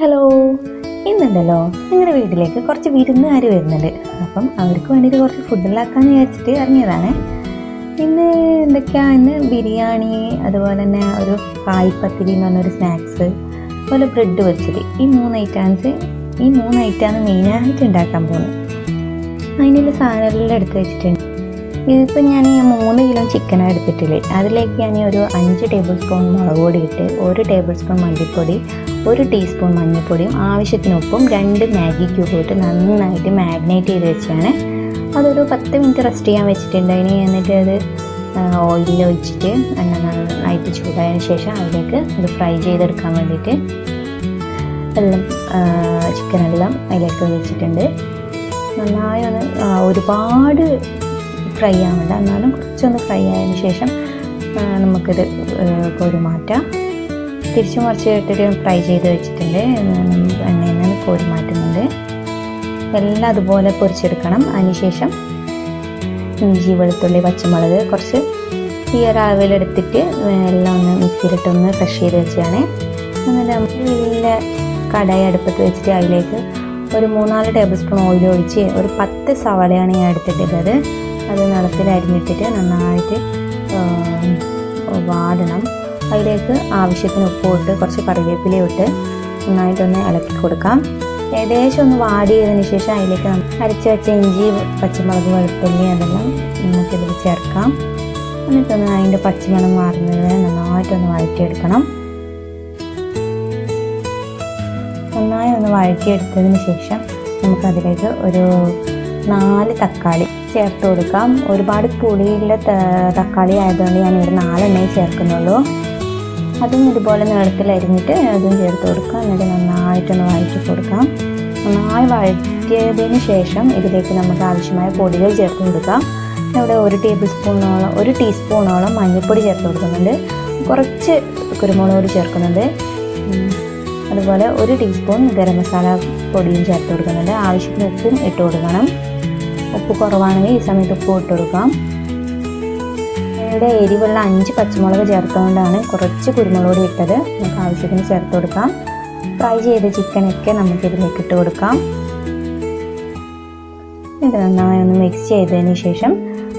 Hello. ഇന്നുണ്ടല്ലോ നിങ്ങളുടെ വീട്ടിലേക്ക് കുറച്ച് വിരുന്നുകാർ വരുന്നുണ്ട്. അപ്പം അവർക്ക് വേണ്ടിയിട്ട് കുറച്ച് ഫുഡുണ്ടാക്കാമെന്ന് വിചാരിച്ചിട്ട് ഇറങ്ങിയതാണ്. ഇന്ന് എന്തൊക്കെയാ? ഇന്ന് ബിരിയാണി അതുപോലെ തന്നെ ഒരു കായ്പത്തിരി എന്ന് പറഞ്ഞൊരു സ്നാക്സ് അതുപോലെ ബ്രെഡ് വെച്ചിട്ട് ഈ മൂന്ന് ഐറ്റംസ് ഈ മൂന്ന് ഐറ്റാണ് മെയിനായിട്ട് ഉണ്ടാക്കാൻ പോകുന്നത് അതിനുള്ള സാധനങ്ങളെല്ലാം എടുത്ത് വെച്ചിട്ടുണ്ട്. ഇതിപ്പോൾ ഞാൻ മൂന്ന് കിലോ ചിക്കനാണ് എടുത്തിട്ടില്ലേ അതിലേക്ക് ഞാൻ ഒരു അഞ്ച് ടേബിൾ സ്പൂൺ മുളക് പൊടി ഇട്ട് ഒരു ടേബിൾ സ്പൂൺ മല്ലിപ്പൊടി ഒരു ടീസ്പൂൺ മഞ്ഞൾപ്പൊടിയും ആവശ്യത്തിനൊപ്പം രണ്ട് മാഗി ക്യൂബും ഇട്ട് നന്നായിട്ട് മാഗ്നേറ്റ് ചെയ്ത് വെച്ചാണ്. അതൊരു പത്ത് മിനിറ്റ് റെസ്റ്റ് ചെയ്യാൻ വെച്ചിട്ടുണ്ട് അതിന് എന്നിട്ട് അത് ഓയിലിൽ ഒഴിച്ചിട്ട് എണ്ണ നന്നായിട്ട് ചൂടായതിനു ശേഷം അതിലേക്ക് അത് ഫ്രൈ ചെയ്തെടുക്കാൻ വേണ്ടിയിട്ട് എല്ലാം ചിക്കനെല്ലാം അതിലേക്ക് വെച്ചിട്ടുണ്ട് നന്നായി ഒന്ന് ഒരുപാട് ഫ്രൈ ആവണ്ട. എന്നാലും കുറച്ചൊന്ന് ഫ്രൈ ആയതിനു ശേഷം നമുക്കിത് കോരി മാറ്റാം. തിരിച്ചു കുറച്ച് ഇട്ടിട്ട് ഫ്രൈ ചെയ്ത് വെച്ചിട്ടുണ്ട്. എണ്ണയിൽ നിന്ന് കോരി മാറ്റുന്നുണ്ട് എല്ലാം അതുപോലെ പൊരിച്ചെടുക്കണം. അതിനുശേഷം ഇഞ്ചി വെളുത്തുള്ളി പച്ചമുളക് കുറച്ച് ഈ ഒരു എല്ലാം ഒന്ന് മിക്സിയിലിട്ടൊന്ന് ക്രഷ് ചെയ്ത് വെച്ചാണ് എന്നിട്ട് നമുക്ക് നല്ല കടായി അടുപ്പത്ത് വെച്ചിട്ട് അതിലേക്ക് ഒരു മൂന്നാൽ ടേബിൾ സ്പൂൺ ഓയിൽ ഒഴിച്ച് ഒരു പത്ത് സവാളയാണ് ഞാൻ എടുത്തിട്ടുള്ളത്. അത് നിളത്തിൽ അരിഞ്ഞിട്ടിട്ട് നന്നായിട്ട് വാടണം. അതിലേക്ക് ആവശ്യത്തിന് ഉപ്പും ഇട്ട് കുറച്ച് കറിവേപ്പിലയും ഇട്ട് നന്നായിട്ടൊന്ന് ഇളക്കി കൊടുക്കാം. ഏകദേശം ഒന്ന് വാടിയതിന് ശേഷം അതിലേക്ക് അരച്ച് വെച്ച ഇഞ്ചി പച്ചമുളക് വെളുത്തുള്ളി അതെല്ലാം നമുക്കിതിൽ ചേർക്കാം. എന്നിട്ടൊന്ന് അതിന്റെ പച്ചമണം മാറുന്നത് നന്നായിട്ടൊന്ന് വഴറ്റിയെടുക്കണം. നന്നായി ഒന്ന് വഴറ്റിയെടുത്തതിന് ശേഷം നമുക്കതിലേക്ക് ഒരു നാല് തക്കാളി ചേർത്ത് കൊടുക്കാം. ഒരുപാട് പുളിയുള്ള തക്കാളി ആയതുകൊണ്ട് ഞാൻ ഒരു നാലെണ്ണേ ചേർക്കുന്നുള്ളൂ. അതും ഇതുപോലെ നീളത്തിൽ അരിഞ്ഞിട്ട് അതും ചേർത്ത് കൊടുക്കുക. എന്നിട്ട് നന്നായിട്ടൊന്ന് വഴറ്റി കൊടുക്കാം. നന്നായി വഴറ്റിയതിന് ശേഷം ഇതിലേക്ക് നമുക്ക് ആവശ്യമായ പൊടികൾ ചേർത്ത് കൊടുക്കാം. ഇവിടെ ഒരു ടേബിൾ സ്പൂണോളം ഒരു ടീസ്പൂണോളം മഞ്ഞൾപ്പൊടി ചേർത്ത് കൊടുക്കുന്നുണ്ട്. കുറച്ച് കുരുമുളക് പൊടി ചേർക്കുന്നുണ്ട്. അതുപോലെ ഒരു ടീസ്പൂൺ ഗരം മസാല പൊടിയും ചേർത്ത് കൊടുക്കുന്നുണ്ട്. ആവശ്യത്തിന് ഉപ്പും ഇട്ട് കൊടുക്കണം. ഉപ്പ് കുറവാണെങ്കിൽ ഈ സമയത്ത് ഉപ്പ് ഇട്ട് കൊടുക്കാം. ഇവിടെ എരിവുള്ള അഞ്ച് പച്ചമുളക് ചേർത്തുകൊണ്ടാണ് കുറച്ച് കുരുമുളക് ഇട്ടത്. നമുക്ക് ആവശ്യത്തിന് ചേർത്ത് കൊടുക്കാം. ഫ്രൈ ചെയ്ത ചിക്കനൊക്കെ നമുക്ക് ഇതിലേക്ക് ഇട്ട് കൊടുക്കാം. ഇത് നന്നായി ഒന്ന് മിക്സ് ചെയ്തതിന് ശേഷം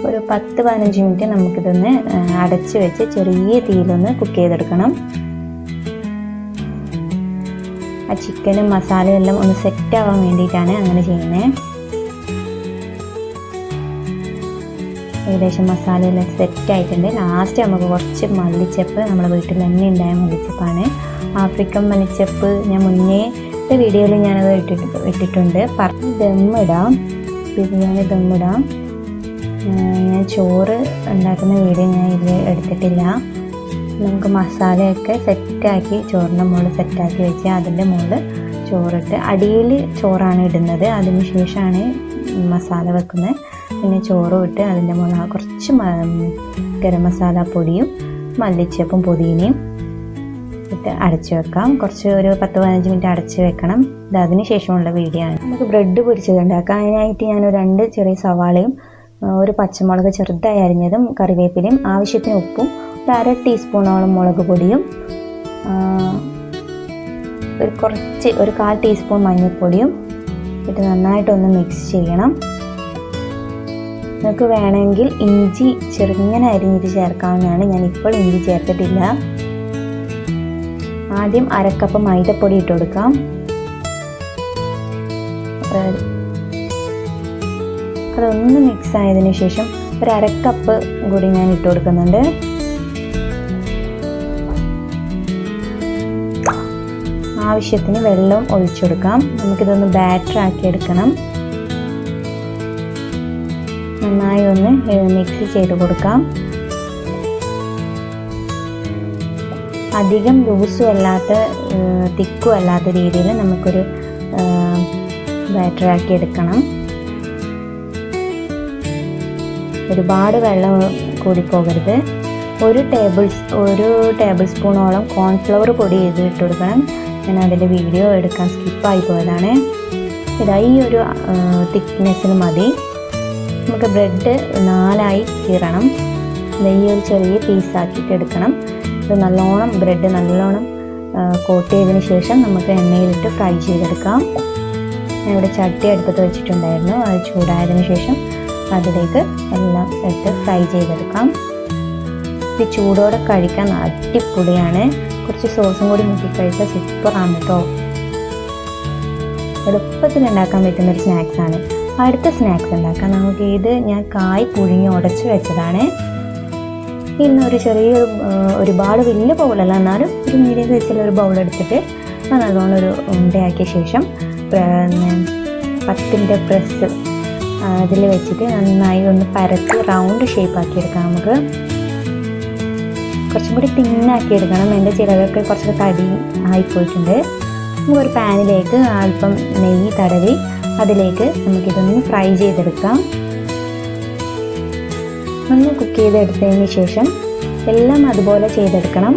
ഒരു പത്ത് പതിനഞ്ച് മിനിറ്റ് നമുക്കിതൊന്ന് അടച്ച് വെച്ച് ചെറിയ തീയിലൊന്ന് കുക്ക് ചെയ്തെടുക്കണം. ആ ചിക്കനും മസാലയും എല്ലാം ഒന്ന് സെറ്റ് ആവാൻ വേണ്ടിയിട്ടാണ് അങ്ങനെ ചെയ്യുന്നത്. ഏകദേശം മസാലയെല്ലാം സെറ്റ് ആയിട്ടുണ്ട്. ലാസ്റ്റ് നമുക്ക് കുറച്ച് മല്ലിച്ചപ്പ് നമ്മുടെ വീട്ടിൽ തന്നെ ഉണ്ടായ മല്ലിച്ചപ്പാണ്. ആഫ്രിക്കൻ മല്ലിച്ചപ്പ് ഞാൻ മുന്നേ വീഡിയോയിൽ ഞാനത് ഇട്ടിട്ട് ഇട്ടിട്ടുണ്ട്. പറഞ്ഞ് ദമ്മിടാം ബിരിയാണി ദമ്മിടാം ഞാൻ ചോറ് ഉണ്ടാക്കുന്ന വീഡിയോ ഞാൻ ഇതിൽ എടുത്തിട്ടില്ല. നമുക്ക് മസാലയൊക്കെ സെറ്റാക്കി ചോറിന്റെ മുകളിൽ സെറ്റാക്കി വെച്ച് അതിന്റെ മുകളിൽ ചോറിട്ട് അടിയിൽ ചോറാണ് ഇടുന്നത്. അതിന് ശേഷമാണ് മസാല വെക്കുന്നത് പിന്നെ ചോറും ഇട്ട് അതിന്റെ മുകളിൽ കുറച്ച് ഗരം മസാല പൊടിയും മല്ലിച്ചപ്പും പുതിനയും ഇട്ട് അടച്ചു വെക്കാം. കുറച്ച് ഒരു പത്ത് പതിനഞ്ച് മിനിറ്റ് അടച്ച് വെക്കണം. ഇത് അതിന് ശേഷമുള്ള വീഡിയോ ആണ്. നമുക്ക് ബ്രെഡ് പൊരിച്ചത് ഉണ്ടാക്കാം. അതിനായിട്ട് ഞാൻ രണ്ട് ചെറിയ സവാളയും ഒരു പച്ചമുളക് ചെറുതായി അരിഞ്ഞതും കറിവേപ്പിലയും ആവശ്യത്തിന് ഉപ്പും ഒരു അര ടീസ്പൂണോളം മുളക് പൊടിയും ഒരു കുറച്ച് ഒരു കാൽ ടീസ്പൂൺ മഞ്ഞൾപ്പൊടിയും ഇട്ട് നന്നായിട്ടൊന്ന് മിക്സ് ചെയ്യണം. നിങ്ങൾക്ക് വേണമെങ്കിൽ ഇഞ്ചി ചെറുങ്ങനെ അരിഞ്ഞിട്ട് ചേർക്കാവുന്നതാണ്. ഞാൻ ഇപ്പോൾ ഇഞ്ചി ചേർത്തിട്ടില്ല. ആദ്യം അരക്കപ്പ് മൈദപ്പൊടി ഇട്ട് കൊടുക്കാം. അതൊന്ന് മിക്സ് ആയതിനു ശേഷം ഒരു അരക്കപ്പ് കൂടി ഞാൻ ഇട്ട് കൊടുക്കുന്നുണ്ട്. ആവശ്യത്തിന് വെള്ളം ഒഴിച്ചു കൊടുക്കാം. നമുക്കിതൊന്ന് ബാറ്റർ ആക്കി എടുക്കണം. നന്നായി ഒന്ന് മിക്സ് ചെയ്ത് കൊടുക്കാം. അധികം ലൂസും അല്ലാത്ത തിക്കും അല്ലാത്ത രീതിയിൽ നമുക്കൊരു ബാറ്റർ ആക്കി എടുക്കണം. ഒരുപാട് വെള്ളം കൂടി പോകരുത്. ഒരു ടേബിൾ ഒരു ടേബിൾ സ്പൂണോളം കോൺഫ്ലവർ പൊടി ചെയ്ത് ഇട്ട് കൊടുക്കണം. ഞാൻ അതിന്റെ വീഡിയോ എടുക്കാൻ സ്കിപ്പായി പോയതാണ്. ഇതാ ഈ ഒരു തിക്നെസ്സിന് മതി. നമുക്ക് ബ്രെഡ് നാലായി കീറണം. നെയ്യ് ഒരു ചെറിയ പീസാക്കിയിട്ട് എടുക്കണം. ഇത് നല്ലോണം ബ്രെഡ് നല്ലോണം കോട്ട് ചെയ്തതിന് ശേഷം നമുക്ക് എണ്ണയിലിട്ട് ഫ്രൈ ചെയ്തെടുക്കാം. ഞാൻ ഇവിടെ ചട്ടി അടുപ്പത്ത് വെച്ചിട്ടുണ്ടായിരുന്നു. അത് ചൂടായതിനു ശേഷം അതിലേക്ക് എല്ലാം ഇട്ട് ഫ്രൈ ചെയ്തെടുക്കാം. ഇത് ചൂടോടെ കഴിക്കാൻ അടിപൊളിയാണ്. കുറച്ച് സോസും കൂടി മുക്കി കഴിച്ചാൽ സൂപ്പറാണ് കേട്ടോ എളുപ്പത്തിൽ ഉണ്ടാക്കാൻ പറ്റുന്ന ഒരു സ്നാക്സ് ആണ്. അടുത്ത സ്നാക്സ് ഉണ്ടാക്കാം. നമുക്ക് ഇത് ഞാൻ കായ് പുഴുങ്ങി ഉടച്ച് വെച്ചതാണ്. ഇന്നൊരു ആ, ഒരുപാട് വലിയ ബൗളല്ല എന്നാലും ഒരു മീഡിയം സൈസിലുള്ള ഒരു ബൗൾ എടുത്തിട്ട് അത് ഒരു ഉണ്ടയാക്കിയ ശേഷം പത്തിന്റെ പ്രസ് അതിൽ വെച്ചിട്ട് നന്നായി ഒന്ന് പരത്തി റൗണ്ട് ഷേപ്പ് ആക്കി എടുക്കാം നമുക്ക്. കുറച്ചും കൂടി തിന്നാക്കി എടുക്കണം. എന്റെ ചിലവൊക്കെ കുറച്ച് തടി ആയിപ്പോയിട്ടുണ്ട്. ഒരു പാനിലേക്ക് അല്പം നെയ്യ് തടവി അതിലേക്ക് നമുക്കിതൊന്ന് ഫ്രൈ ചെയ്തെടുക്കാം. ഒന്ന് കുക്ക് ചെയ്തെടുത്തതിന് ശേഷം എല്ലാം അതുപോലെ ചെയ്തെടുക്കണം.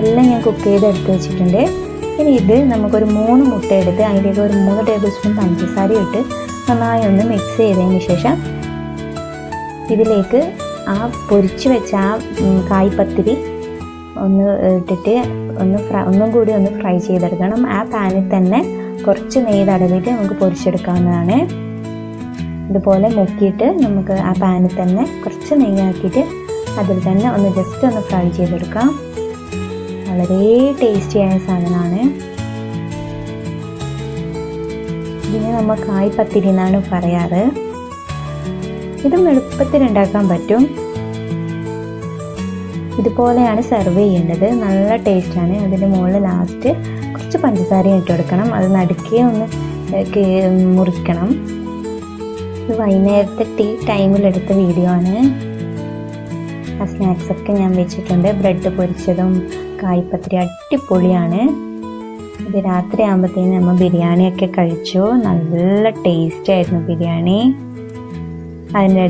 എല്ലാം ഞാൻ കുക്ക് ചെയ്തെടുത്ത് വെച്ചിട്ടുണ്ട്. ഇനി ഇത് നമുക്കൊരു മൂന്ന് മുട്ട എടുത്ത് അതിലേക്ക് ഒരു മൂന്ന് ടേബിൾ സ്പൂൺ പഞ്ചസാര ഇട്ട് നന്നായി ഒന്ന് മിക്സ് ചെയ്തതിന് ശേഷം ഇതിലേക്ക് ആ പൊരിച്ചു വെച്ച ആ കായ്പത്തിരി ഒന്ന് ഇട്ടിട്ട് ഒന്ന് ഫ്രൈ ഒന്നും കൂടി ഒന്ന് ഫ്രൈ ചെയ്തെടുക്കണം. ആ പാനിൽ തന്നെ കുറച്ച് നെയ്യ് തടവിയിട്ട് നമുക്ക് പൊരിച്ചെടുക്കാവുന്നതാണ്. ഇതുപോലെ മുക്കിയിട്ട് നമുക്ക് ആ പാനിൽ തന്നെ കുറച്ച് നെയ്യാക്കിയിട്ട് അതിൽ തന്നെ ഒന്ന് ജസ്റ്റ് ഒന്ന് ഫ്രൈ ചെയ്തെടുക്കാം. വളരെ ടേസ്റ്റിയായ സാധനമാണ്. ഇതിനെ നമ്മൾ കായ് പത്തിരി എന്നാണ് പറയാറ്. ഇതും എളുപ്പത്തിൽ ഉണ്ടാക്കാൻ പറ്റും. ഇതുപോലെയാണ് സെർവ് ചെയ്യേണ്ടത്. നല്ല ടേസ്റ്റാണ് അതിന്റെ മുകളിൽ ലാസ്റ്റ് കുറച്ച് പഞ്ചസാര ഇട്ട് കൊടുക്കണം. അത് നടുക്കേ ഒന്ന് മുറിക്കണം. ഇത് വൈകുന്നേരത്തെ ടീ ടൈമിലെടുത്ത വീഡിയോ ആണ്. ആ സ്നാക്സൊക്കെ ഞാൻ വെച്ചിട്ടുണ്ട്. ബ്രെഡ് പൊരിച്ചതും കായ്പത്രി അടിപൊളിയാണ്. ഇത് രാത്രി ആകുമ്പോഴത്തേന് നമ്മൾ ബിരിയാണിയൊക്കെ കഴിച്ചു. നല്ല ടേസ്റ്റ് ആയിരുന്നു ബിരിയാണി. അതിന്റെ